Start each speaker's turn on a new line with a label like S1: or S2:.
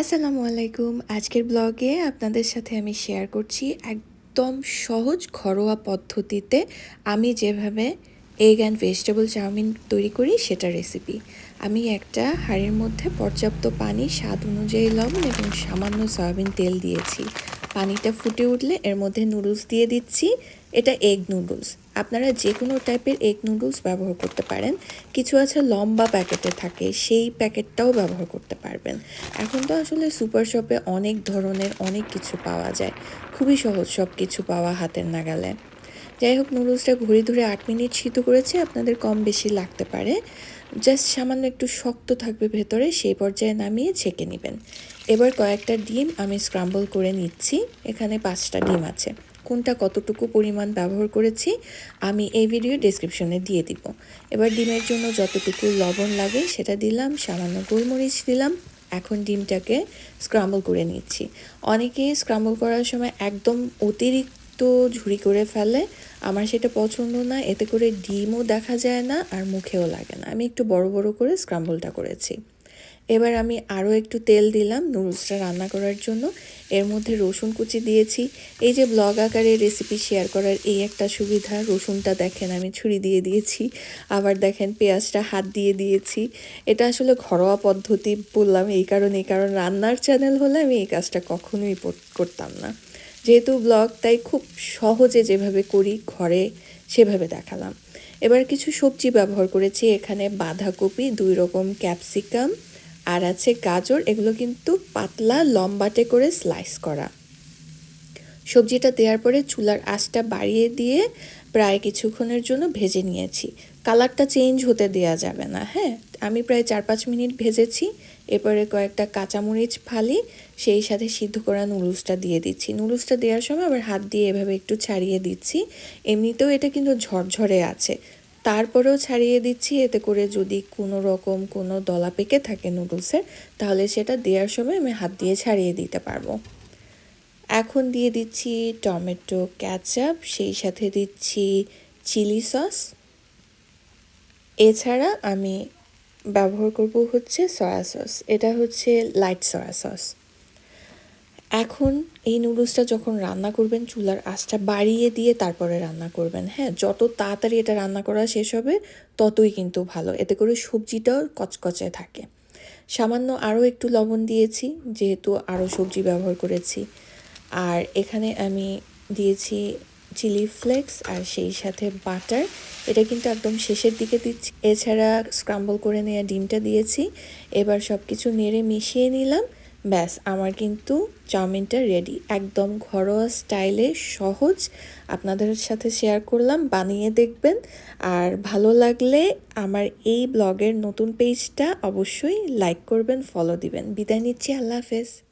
S1: আসসালামু আলাইকুম আজকের ব্লগে আপনাদের সাথে আমি শেয়ার করছি একদম সহজ ঘরোয়া পদ্ধতিতে আমি যেভাবে এগ অ্যান্ড ভেজিটেবল চাউমিন তৈরি করি সেটা রেসিপি আমি একটা হাঁড়ির মধ্যে পর্যাপ্ত পানি, স্বাদ অনুযায়ী লবণ এবং সামান্য সয়াবিন তেল দিয়েছি। পানিটা ফুটে উঠলে এর মধ্যে নুডলস দিয়ে দিচ্ছি। এটা এগ নুডলস আপনারা যে কোনো টাইপের এগ নুডলস ব্যবহার করতে পারেন। কিছু আছে লম্বা প্যাকেটে থাকে, সেই প্যাকেটটাও ব্যবহার করতে পারবেন। এখন তো আসলে সুপার শপে অনেক ধরনের অনেক কিছু পাওয়া যায়। খুবই সহজ সব কিছু পাওয়া হাতের নাগালে। যাই হোক নুডলসটা ঘুরে ধরে আট মিনিট সিদ্ধ করেছে, আপনাদের কম বেশি লাগতে পারে। জাস্ট সামান্য একটু শক্ত থাকবে ভেতরে, সেই পর্যায়ে নামিয়ে ছেঁকে নেবেন। এবার কয়েকটা ডিম আমি স্ক্রাম্বল করে নিচ্ছি। এখানে পাঁচটা ডিম আছে। কোনটা কতটুকু পরিমাণ ব্যবহার করেছি, আমি এই ভিডিও ডিসক্রিপশনে দিয়ে দিব। এবার ডিমের জন্য যতটুকু লবণ লাগে সেটা দিলাম, সামান্য গোলমরিচ দিলাম, এখন ডিমটাকে স্ক্রাম্বল করে নিচ্ছি। অনেকেই স্ক্রাম্বল করার সময় একদম অতিরিক্ত ঝুড়ি করে ফেলে, আমার সেটা পছন্দ না, এতে করে ডিমও দেখা যায় না আর মুখেও লাগে না। আমি একটু বড় বড় করে স্ক্রাম্বলটা করেছি। এবার আমি আরও একটু তেল দিলাম নুডলসটা রান্না করার জন্য। এর মধ্যে রসুন কুচি দিয়েছি। এই যে ব্লগ আকারে রেসিপি শেয়ার করার এই একটা সুবিধা, রসুনটা দেখেন আমি ছুরি দিয়ে দিয়েছি, আবার দেখেন পেঁয়াজটা হাত দিয়ে দিয়েছি। এটা আসলে ঘরোয়া পদ্ধতি বললাম, এই কারণে, এই কারণ রান্নার চ্যানেল হলে আমি এই কাজটা কখনোই করতাম না। যেহেতু ব্লগ, তাই খুব সহজে যেভাবে করি ঘরে সেভাবে দেখালাম। এবার কিছু সবজি ব্যবহার করেছি, এখানে বাঁধাকপি, দুই রকম ক্যাপসিকাম আর আছে গাজর, এগুলো কিন্তু পাতলা, লম্বাটে করে স্লাইস করা। সবজিটা দেওয়ার পরে চুলার আঁচটা বাড়িয়ে দিয়ে প্রায় কিছুক্ষণের জন্য ভেজে নিয়েছি। কালারটা চেঞ্জ হতে দেওয়া যাবে না হ্যাঁ? আমি প্রায় চার পাঁচ মিনিট ভেজেছি, এরপরে কয়েকটা কাঁচামরিচ ফালি, সেই সাথে সিদ্ধ করা নুডলসটা দিয়ে দিচ্ছি। নুডলসটা দেওয়ার সময় আবার হাত দিয়ে এভাবে একটু ছাড়িয়ে দিচ্ছি। এমনিতেও এটা কিন্তু ঝরঝরে আছে। তারপরেও ছাড়িয়ে দিচ্ছি। এতে করে যদি কোনো রকম কোনো দলা পেকে থাকে নুডলসের, তাহলে সেটা দেওয়ার সময় আমি হাত দিয়ে ছাড়িয়ে দিতে পারব। এখন দিয়ে দিচ্ছি টমেটো ক্যাচআপ সেই সাথে দিচ্ছি চিলি সস। এছাড়া আমি ব্যবহার করব হচ্ছে সয়া সস। এটা হচ্ছে লাইট সয়া সস। এখন এই নুডলসটা যখন রান্না করবেন, চুলার আঁচটা বাড়িয়ে দিয়ে তারপরে রান্না করবেন। হ্যাঁ যত তাড়াতাড়ি এটা রান্না করা শেষ হবে, ততই কিন্তু ভালো। এতে করে সবজিটাও কচকচে থাকে। সামান্য আরও একটু লবণ দিয়েছি, যেহেতু আরও সবজি ব্যবহার করেছি। আর এখানে আমি দিয়েছি চিলি ফ্লেক্স আর সেই সাথে বাটার এটা কিন্তু একদম শেষের দিকে দিচ্ছি। এছাড়া স্ক্রাম্বল করে নেওয়া ডিমটা দিয়েছি। এবার সব কিছু নেড়ে মিশিয়ে নিলাম। ব্যাস, আমার কিন্তু চাউমিনটা রেডি একদম ঘরোয়া স্টাইলে সহজ। আপনাদের সাথে শেয়ার করলাম, বানিয়ে দেখবেন। আর ভালো লাগলে আমার এই ব্লগের নতুন পেজটা অবশ্যই লাইক করবেন ফলো দিবেন। বিদায় নিচ্ছি, আল্লাহ হাফেজ।